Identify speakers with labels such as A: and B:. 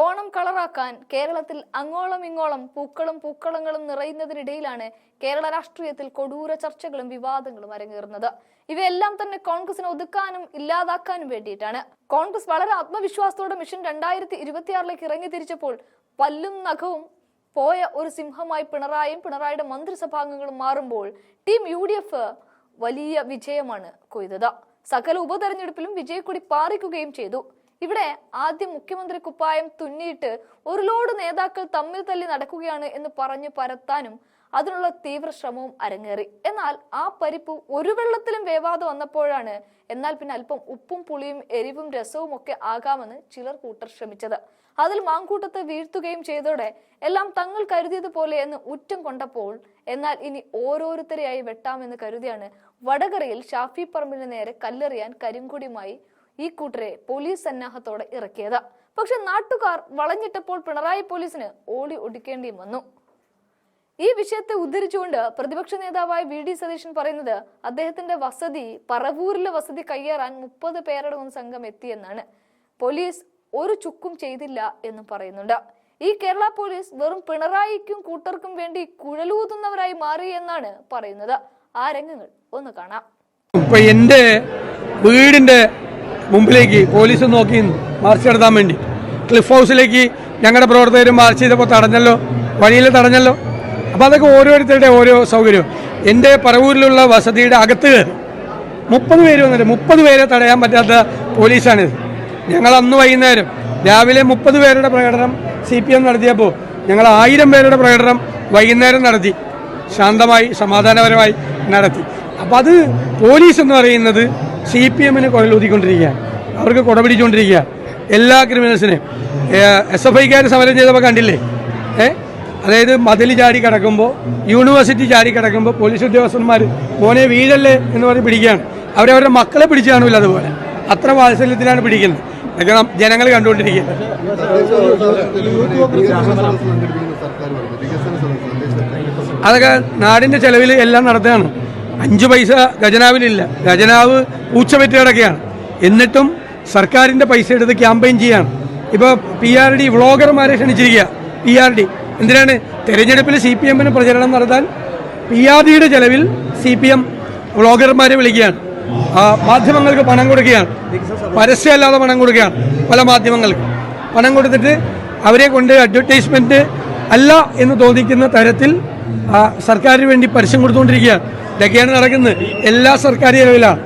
A: ഓണം കളറാക്കാൻ കേരളത്തിൽ അങ്ങോളം ഇങ്ങോളം പൂക്കളും പൂക്കളങ്ങളും നിറയുന്നതിനിടയിലാണ് കേരള രാഷ്ട്രീയത്തിൽ കൊടൂര ചർച്ചകളും വിവാദങ്ങളും അരങ്ങേറുന്നത്. ഇവയെല്ലാം തന്നെ കോൺഗ്രസിനെ ഒതുക്കാനും ഇല്ലാതാക്കാനും വേണ്ടിയിട്ടാണ്. കോൺഗ്രസ് വളരെ ആത്മവിശ്വാസത്തോടെ മിഷൻ രണ്ടായിരത്തി ഇരുപത്തിയാറിലേക്ക് ഇറങ്ങി തിരിച്ചപ്പോൾ പല്ലും നഖവും പോയ ഒരു സിംഹമായി പിണറായും പിണറായിയുടെ മന്ത്രിസഭാംഗങ്ങളും മാറുമ്പോൾ ടീം യു വലിയ വിജയമാണ് കൊയ്തത്. സകല ഉപതെരഞ്ഞെടുപ്പിലും വിജയക്കൊടി പാറിക്കുകയും ചെയ്തു. ഇവിടെ ആദ്യം മുഖ്യമന്ത്രി കുപ്പായം തുന്നിയിട്ട് ഒരു ലോഡ് നേതാക്കൾ തമ്മിൽ തല്ലി നടക്കുകയാണ് എന്ന് പറഞ്ഞു പരത്താനും അതിനുള്ള തീവ്ര ശ്രമവും അരങ്ങേറി. എന്നാൽ ആ പരിപ്പ് ഒരു വെള്ളത്തിലും വേവാതെ വന്നപ്പോഴാണ്. എന്നാൽ പിന്നെ അല്പം ഉപ്പും പുളിയും എരിവും രസവും ഒക്കെ ആകാമെന്ന് ചിലർ കൂട്ടർ ശ്രമിച്ചത്. അതിൽ മാങ്കൂട്ടത്തെ വീഴ്ത്തുകയും ചെയ്തോടെ എല്ലാം തങ്ങൾ കരുതിയതുപോലെ എന്ന് ഉറ്റം കൊണ്ടപ്പോൾ എന്നാൽ ഇനി ഓരോരുത്തരെയായി വെട്ടാമെന്ന് കരുതിയാണ് വടകരയിൽ ഷാഫി പറമ്പിന് നേരെ കല്ലെറിയാൻ കരിങ്കൊടിയുമായി ഈ കൂട്ടരെ പോലീസ് സന്നാഹത്തോടെ ഇറക്കിയത്. പക്ഷെ നാട്ടുകാർ വളഞ്ഞിട്ടപ്പോൾ പിണറായി പോലീസിന് ഓടി ഒടിക്കേണ്ടിയും വന്നു. ഈ വിഷയത്തെ ഉദ്ധരിച്ചുകൊണ്ട് പ്രതിപക്ഷ നേതാവായ വി ഡി സതീശൻ പറയുന്നത് അദ്ദേഹത്തിന്റെ വസതി പറവൂരിലെ വസതി കയ്യേറാൻ മുപ്പത് പേരടങ്ങുന്ന സംഘം എത്തിയെന്നാണ്. പോലീസ് ഒരു ചുക്കും ചെയ്തില്ല എന്നും പറയുന്നുണ്ട്. ഈ കേരള പോലീസ് വെറും പിണറായിക്കും കൂട്ടർക്കും വേണ്ടി കുഴലൂതുന്നവരായി മാറി എന്നാണ് പറയുന്നത്. ആ രംഗങ്ങൾ ഒന്ന് കാണാം.
B: ഇപ്പൊ എന്റെ വീടിന്റെ മുമ്പിലേക്ക് പോലീസ് നോക്കി മാർച്ച് നടത്താൻ വേണ്ടി. ക്ലിഫ് ഹൗസിലേക്ക് ഞങ്ങളുടെ പ്രവർത്തകർ മാർച്ച് ചെയ്തപ്പോൾ തടഞ്ഞല്ലോ വഴിയിൽ തടഞ്ഞല്ലോ. അപ്പോൾ അതൊക്കെ ഓരോരുത്തരുടെ ഓരോ സൗകര്യവും. എന്റെ പറവൂരിലുള്ള വസതിയുടെ അകത്ത് കയറി. മുപ്പത് പേര് വന്നിട്ട് മുപ്പത് പേരെ തടയാൻ പറ്റാത്ത പോലീസാണിത്. ഞങ്ങൾ അന്ന് വൈകുന്നേരം രാവിലെ മുപ്പത് പേരുടെ പ്രകടനം സി പി എം നടത്തിയപ്പോൾ ഞങ്ങൾ ആയിരം പേരുടെ പ്രകടനം വൈകുന്നേരം നടത്തി. ശാന്തമായി സമാധാനപരമായി നടത്തി. അപ്പം അത് പോലീസ് എന്ന് പറയുന്നത് സി പി എമ്മിന് കൊല്ലൂതിക്കൊണ്ടിരിക്കുകയാണ് അവർക്ക് കുടപിടിച്ചുകൊണ്ടിരിക്കുക എല്ലാ ക്രിമിനൽസിനെയും. എസ് എഫ് ഐക്കാർ സമരം ചെയ്തപ്പോൾ കണ്ടില്ലേ? ഏ അതായത് മതിൽ ചാടി കിടക്കുമ്പോൾ യൂണിവേഴ്സിറ്റി ചാടി കിടക്കുമ്പോൾ പോലീസ് ഉദ്യോഗസ്ഥന്മാർ മോനെ വീഴല്ലേ എന്ന് പറഞ്ഞ് പിടിക്കുകയാണ്. അവരവരുടെ മക്കളെ പിടിച്ചു കാണില്ല അതുപോലെ. അത്ര വാത്സല്യത്തിലാണ് പിടിക്കുന്നത്. അതൊക്കെ ജനങ്ങൾ കണ്ടുകൊണ്ടിരിക്കുക അതൊക്കെ നാടിന്റെ ചെലവിൽ എല്ലാം നടത്തുകയാണ്. അഞ്ചു പൈസ ഖജനാവിലില്ല. ഖജനാവ് പൂച്ച വെറ്റ് കിടക്കുകയാണ് എന്നിട്ടും സർക്കാരിന്റെ പൈസ എടുത്ത് ക്യാമ്പയിൻ ചെയ്യാണ്. ഇപ്പോൾ പി ആർ ഡി വ്ളോഗർമാരെ ക്ഷണിച്ചിരിക്കുക. പി ആർ ഡി എന്തിനാണ്? തെരഞ്ഞെടുപ്പിൽ സി പി എമ്മിന് പ്രചരണം നടത്താൻ പി ആർ ഡിയുടെ ചെലവിൽ സി പി എം വ്ളോഗർമാരെ വിളിക്കുകയാണ്. മാധ്യമങ്ങൾക്ക് പണം കൊടുക്കുകയാണ്. പരസ്യമല്ലാതെ പണം കൊടുക്കുകയാണ് പല മാധ്യമങ്ങൾക്ക്. പണം കൊടുത്തിട്ട് അവരെ കൊണ്ട് അഡ്വർടൈസ്മെന്റ് അല്ല എന്ന് തോന്നിക്കുന്ന തരത്തിൽ സർക്കാരിന് വേണ്ടി പരസ്യം കൊടുത്തുകൊണ്ടിരിക്കുകയാണ്. ഇതൊക്കെയാണ് നടക്കുന്നത്. എല്ലാ സർക്കാർ ചെലവിലാണ്